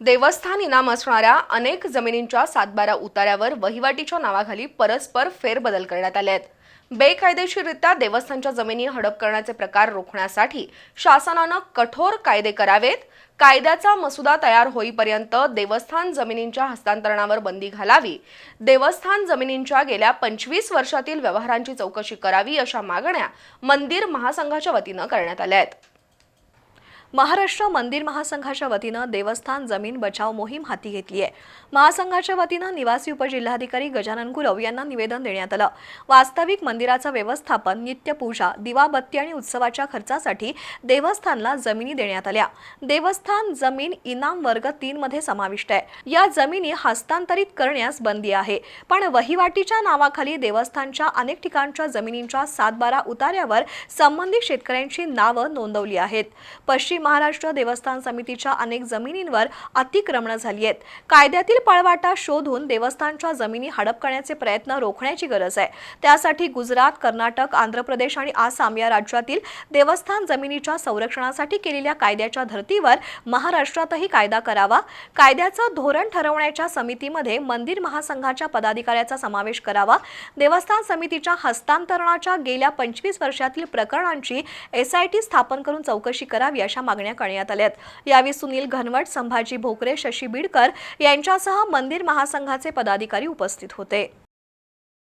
देवस्थान इनाम असणाऱ्या अनेक जमिनींच्या सातबारा उतार्यावर वहिवाटीच्या नावाखाली परस्पर फेरबदल करण्यात आले आहेत. बेकायदेशीररित्या देवस्थानच्या जमिनी हडप करण्याचे प्रकार रोखण्यासाठी शासनानं कठोर कायदे करावेत. कायद्याचा मसुदा तयार होईपर्यंत देवस्थान जमिनींच्या हस्तांतरणावर बंदी घालावी. देवस्थान जमिनींच्या गेल्या पंचवीस वर्षातील व्यवहारांची चौकशी करावी अशा मागण्या मंदिर महासंघाच्या वतीनं करण्यात आल्या आहेत. महाराष्ट्र मंदिर महासंघाच्या वतीनं देवस्थान जमीन बचाव मोहीम हाती घेतली आहे. महासंघाच्या वतीनं निवासी उपजिल्हाधिकारी गजानन गुरव यांना निवेदन देण्यात आलं. वास्तविक मंदिराचं व्यवस्थापन नित्यपूजा दिवाबत्ती आणि उत्सवाच्या खर्चासाठी देवस्थानला जमिनी देण्यात आल्या. देवस्थान जमीन इनाम वर्ग तीन मध्ये समाविष्ट आहे. या जमिनी हस्तांतरित करण्यास बंदी आहे. पण वहिवाटीच्या नावाखाली देवस्थानच्या अनेक ठिकाणच्या जमिनींच्या सातबारा उतार्यावर संबंधित शेतकऱ्यांची नावं नोंदवली आहेत. पश्चिम महाराष्ट्र देवस्थान समितीच्या अनेक जमिनींवर अतिक्रमणं झाली आहेत. कायद्यातील पळवाटा शोधून देवस्थानच्या जमिनी हडप करण्याचे प्रयत्न रोखण्याची गरज आहे. त्यासाठी गुजरात कर्नाटक आंध्र प्रदेश आणि आसाम या राज्यातील देवस्थान जमिनीच्या संरक्षणासाठी केलेल्या कायद्याच्या धर्तीवर महाराष्ट्रातही कायदा करावा. कायद्याचं धोरण ठरवण्याच्या समितीमध्ये मंदिर महासंघाच्या पदाधिकाऱ्याचा समावेश करावा. देवस्थान समितीच्या हस्तांतरणाच्या गेल्या पंचवीस वर्षातील प्रकरणांची एसआयटी स्थापन करून चौकशी करावी अशा मागण्या करण्यात आल्या यावेळी सुनील घनवट संभाजी भोकरे शशी बिडकर यांच्यासह मंदिर महासंघाचे पदाधिकारी उपस्थित होते.